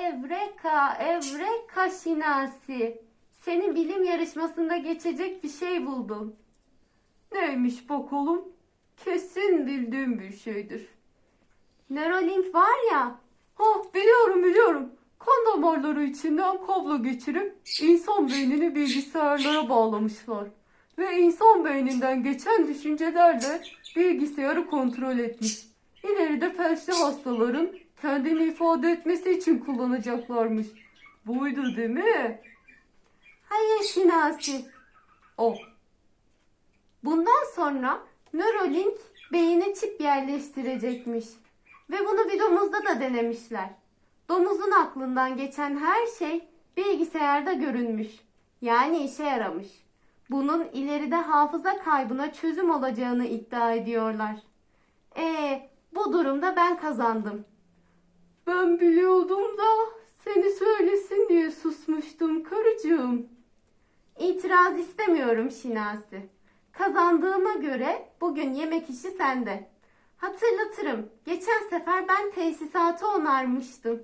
Evreka, Evreka Şinasi. Seni bilim yarışmasında geçecek bir şey buldum. Neymiş bakalım? Kesin bildiğim bir şeydir. Neuralink var ya. Oh biliyorum biliyorum. Kan içinden kablo geçirip insan beynini bilgisayarlara bağlamışlar. Ve insan beyninden geçen düşüncelerle bilgisayarı kontrol etmiş. İleride felçli hastaların kendini ifade etmesi için kullanacaklarmış. Buydu değil mi? Hayır Şinasi. O. Bundan sonra Neuralink beyine çip yerleştirecekmiş. Ve bunu bir domuzda da denemişler. Domuzun aklından geçen her şey bilgisayarda görünmüş. Yani işe yaramış. Bunun ileride hafıza kaybına çözüm olacağını iddia ediyorlar. E bu durumda ben kazandım. Ben biliyordum da seni söylesin diye susmuştum karıcığım. İtiraz istemiyorum Şinasi. Kazandığıma göre bugün yemek işi sende. Hatırlatırım. Geçen sefer ben tesisatı onarmıştım.